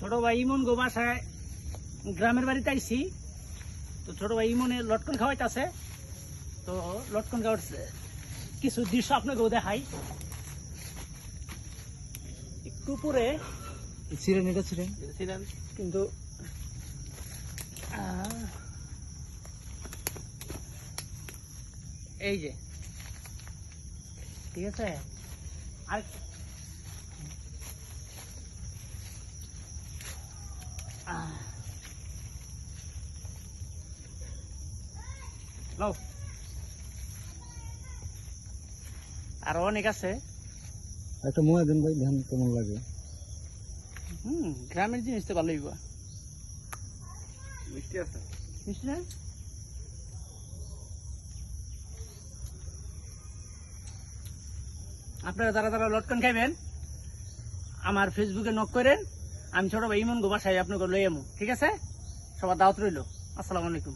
ছোট ভাই ইমন গো বাসায় গ্রামের বাড়িতে আইছি। তো ছোট ভাই ইমনে লটকন খাওয়াইতেছে। তো লটকন খাওয়ার কিছু দৃশ্য আপনাকেও দেখাই। একটু পরে ছিলেন এটা ছিলেন ছিলেন কিন্তু এই যে ঠিক আছে? আর আহ। নাও। আরও অনেক আছে একটা মোয়া দেন ভাই ধান কেমন লাগে হুম গ্রামের জিনিস তো ভালোই বা মিষ্টি আছে মিষ্টি না? আপনারা যারা যারা লটকন খাইবেন আমার ফেসবুকে নক করেন আমি ছোট ভাই ইমন গোবাসাই আপনাকে লই ঠিক আছে? সবার দাওয়াত রইল। আসসালামু আলাইকুম।